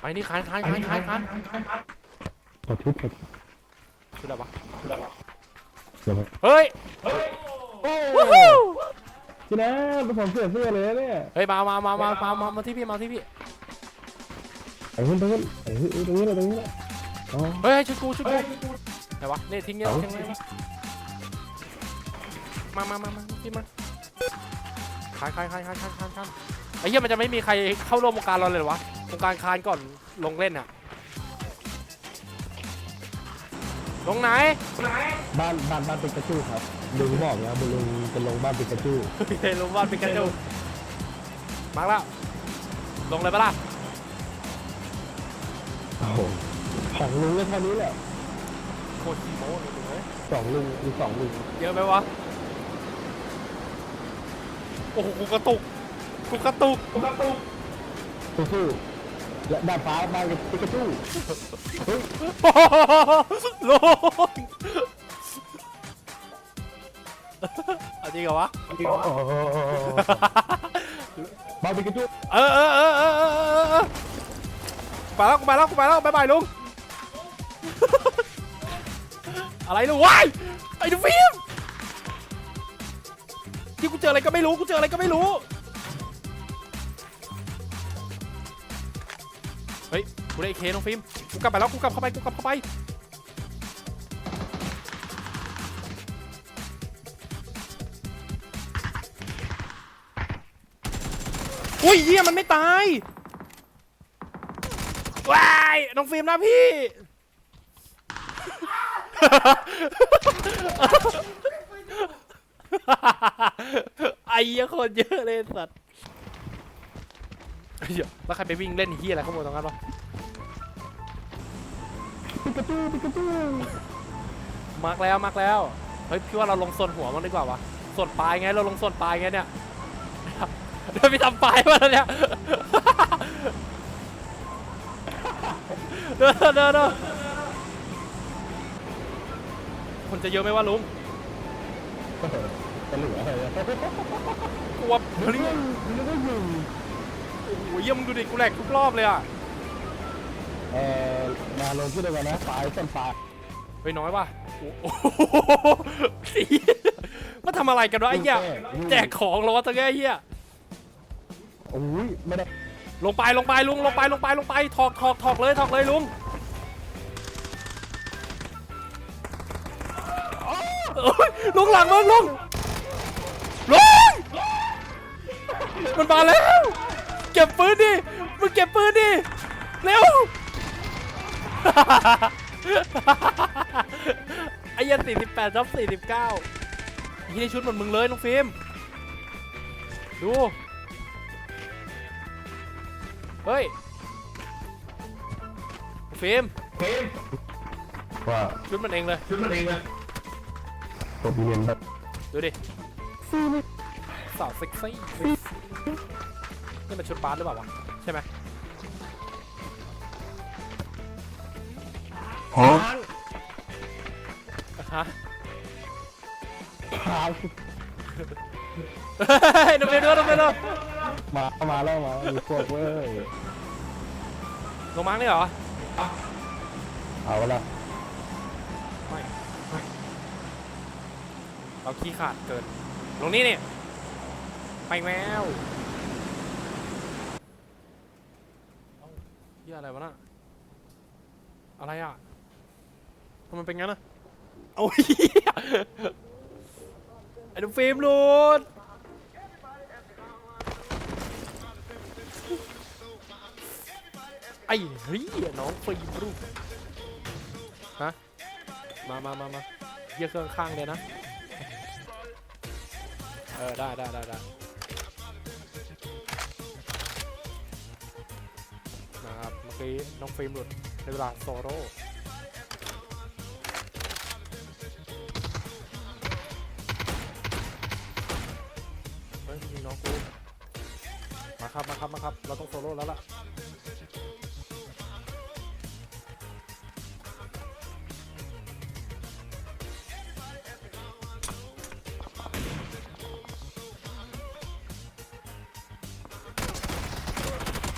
ไปนี่คานคานคานคานคานขอทุบขอทุบคืออะไรวะเดี๋ยวเฮ้ยโอ้วู้ฮู้พี่นะเป็นผมเสื้อเสื้อเลยนะเนี่ยเฮ้ยมามามามามามามาที่พี่มาที่พี่ไอ้ขึ้นไปขึ้นไอ้ขึ้นตรงนี้เลยตรงนี้เลยอ๋อเฮ้ยชุดกูชุดกูไหนวะนี่ทิ้งเงี้ยเอ้าทิ้งเงี้ยมามามามาพี่มาคานคานคานคานคานคานคานไอ้เหี้ยมันจะไม่มีใครเข้าร่วมวงการเราเลยเหรอวะ วงการคานก่อนลงเล่นอะลงไหน บ้านบ้านบ้านปิกาจูครับลุงบอกนะลุงจะลงบ้านปิกาจูเฮ้ยลงบ้านเป็นกันดูมาแล้ว ลงเลยปะล่ะ โอ้โหของลุงก็เท่านี้แหละโคตรขี้โม้เลยเลยสองลุงมีสองลุงเยอะไหมวะ โอ้โห กูกระตุก กูกระตุก กูกระตุกสู้ๆ และด้านฟ้าบ้านปิกาจูเฮ้ยลงเอาจริงเหรอวะ โอ้โหบ้านปิกาจูเออเออเออเออเออเออเออไปแล้วกูไปแล้วกูไปแล้วบ๊ายบายลุง อะไรลุงว้ายไอ้ดูฟิล์มที่กูเจออะไรก็ไม่รู้กูเจออะไรก็ไม่รู้ เฮ้ยกูได้ไอเคน้องฟิล์มกูกลับไปแล้วกูกลับเข้าไปกูกลับเข้าไปอุ้ยเหี้ยมันไม่ตายว้ายน้องฟิล์มนะพี่ ไอ้เหี้ยคนเยอะเลยสัตว์ เหี้ยแล้วใครไปวิ่งเล่นเฮียอะไรข้างบนตรงนั้นวะปิกาจูปิกาจูมาร์กแล้วมาร์กแล้วเฮ้ยพี่ว่าเราลงส่วนหัวมันดีกว่าวะส่วนปลายไงเราลงส่วนปลายไงเนี่ยเดินไปทำปลายมาแล้วเนี่ยเดินเดินเดินเดินคนจะเยอะไหมวะลุงจะเหลืออะไรอะกลัวเฮ้ยมันก็อยู่ โอ้โหเยี่ยมงดูดิกูแหลกทุกรอบเลยอะเอ่อมาลงที่เดียวกันนะปลายต้นปลายเฮ้ยน้อยว่ะโอ้โหสีมาทำอะไรกันวะไอ้เหี้ยแจกของเหรอวะตะเกียไอ้เหี้ยโอ้ยไม่ได้ลงไปลงไปลุงลงไปลงไปลงไปถอกถอกถอกเลยถอกเลยลุงโอ้ยลุงหลังมึงลุงลุงมันมาแล้ว เก็บปืนดิ มึงเก็บปืนดิ เร็ว ไอ้เหี้ยัน48ทับ49ยี่ในชุดเหมือนมึงเลยน้องฟิล์ม ดู เฮ้ย ฟิล์มว่าชุดมันเองเลยตัวบีเนียนแบบดูดิสาวเซ็กซี่ นี่มันชุดบาสหรือเปล่าวะใช่ไหมฮะฮะพาเฮ้ยน้องฟิล์มดูน้องฟิล์มดูมา มาแล้วมามีพวกเว้ย ลงมาเลยเหรอเอาละไม่ไม่เราขี้ขาดเกิน ลงนี่เนี่ยไปแมวเอ้า เหี้ยอะไรวะน่ะอะไรอะทำไมเป็นงั้นอะโอ้ยเหี้ยไอ้ดูฟิล์มหลุดไอ้เฮ้ยน้องฟิล์มรูปฮะมามามามาเยี่ยเครื่องข้างเลยนะ เออ ได้ได้ได้ได้ เมื่อกี้น้องฟิล์มหลุดในเวลาโซโล่เฮ้ยมีน้องกู มาครับ มาครับ มาครับ เราต้องโซโล่แล้วล่ะ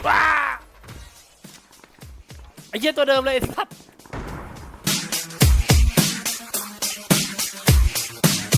ว้า ไอ้เหี้ยตัวเดิมเลยไอ้สัตว์